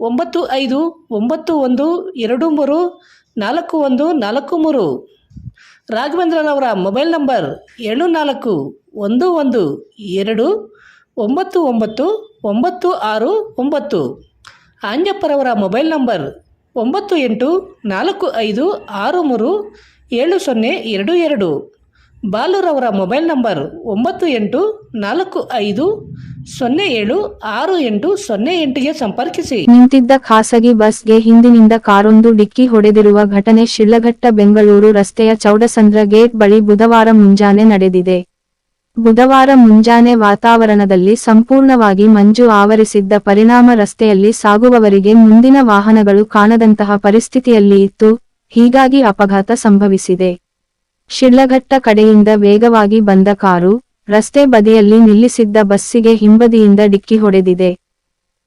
ಒಂಬತ್ತು ಐದು, ಒಂಬತ್ತು ಒಂದು, ಎರಡು ಮೂರು, ನಾಲ್ಕು ಒಂದು, ನಾಲ್ಕು ಮೂರು. ರಾಘವೇಂದ್ರನವರ ಮೊಬೈಲ್ ನಂಬರ್ ಏಳು ನಾಲ್ಕು, ಒಂದು ಒಂದು, ಎರಡು, ಒಂಬತ್ತು ಒಂಬತ್ತು ಒಂಬತ್ತು ಆರು ಒಂಬತ್ತು. ಆಂಜಪ್ಪರವರ ಮೊಬೈಲ್ ನಂಬರ್ ಒಂಬತ್ತು ಎಂಟು, ನಾಲ್ಕು ಐದು, ಆರು ಮೂರು, ಏಳು ಸೊನ್ನೆ, ಎರಡು ಎರಡು. ಬಾಲುರವರ ಮೊಬೈಲ್ ನಂಬರ್ ಒಂಬತ್ತು ಎಂಟು ನಾಲ್ಕು ಐದು ಸೊನ್ನೆ ಏಳು ಆರು ಎಂಟು ಸೊನ್ನೆ ಎಂಟಿಗೆ ಸಂಪರ್ಕಿಸಿ. ನಿಂತಿದ್ದ ಖಾಸಗಿ ಬಸ್ಗೆ ಹಿಂದಿನಿಂದ ಕಾರೊಂದು ಡಿಕ್ಕಿ ಹೊಡೆದಿರುವ ಘಟನೆ ಶಿಲ್ಲಘಟ್ಟ ಬೆಂಗಳೂರು ರಸ್ತೆಯ ಚೌಡಸಂದ್ರ ಗೇಟ್ ಬಳಿ ಬುಧವಾರ ಮುಂಜಾನೆ ನಡೆದಿದೆ. ಬುಧವಾರ ಮುಂಜಾನೆ ವಾತಾವರಣದಲ್ಲಿ ಸಂಪೂರ್ಣವಾಗಿ ಮಂಜು ಆವರಿಸಿದ್ದ ಪರಿಣಾಮ ರಸ್ತೆಯಲ್ಲಿ ಸಾಗುವವರಿಗೆ ಮುಂದಿನ ವಾಹನಗಳು ಕಾಣದಂತಹ ಪರಿಸ್ಥಿತಿಯಲ್ಲಿ ಇತ್ತು, ಹೀಗಾಗಿ ಅಪಘಾತ ಸಂಭವಿಸಿದೆ. ಶಿಡ್ಲಘಟ್ಟ ಕಡೆಯಿಂದ ವೇಗವಾಗಿ ಬಂದ ಕಾರು ರಸ್ತೆ ಬದಿಯಲ್ಲಿ ನಿಲ್ಲಿಸಿದ್ದ ಬಸ್ಸಿಗೆ ಹಿಂಬದಿಯಿಂದ ಡಿಕ್ಕಿ ಹೊಡೆದಿದೆ.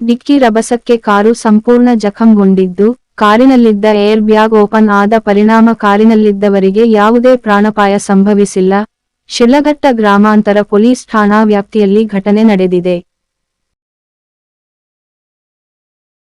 ಡಿಕ್ಕಿ ರಭಸಕ್ಕೆ ಕಾರು ಸಂಪೂರ್ಣ ಜಖಂಗೊಂಡಿದ್ದು, ಕಾರಿನಲ್ಲಿದ್ದ ಏರ್ ಬ್ಯಾಗ್ ಓಪನ್ ಆದ ಪರಿಣಾಮ ಕಾರಿನಲ್ಲಿದ್ದವರಿಗೆ ಯಾವುದೇ ಪ್ರಾಣಪಾಯ ಸಂಭವಿಸಿಲ್ಲ. ಶಿಡ್ಲಘಟ್ಟ ಗ್ರಾಮಾಂತರ ಪೊಲೀಸ್ ಠಾಣಾ ವ್ಯಾಪ್ತಿಯಲ್ಲಿ ಘಟನೆ ನಡೆದಿದೆ.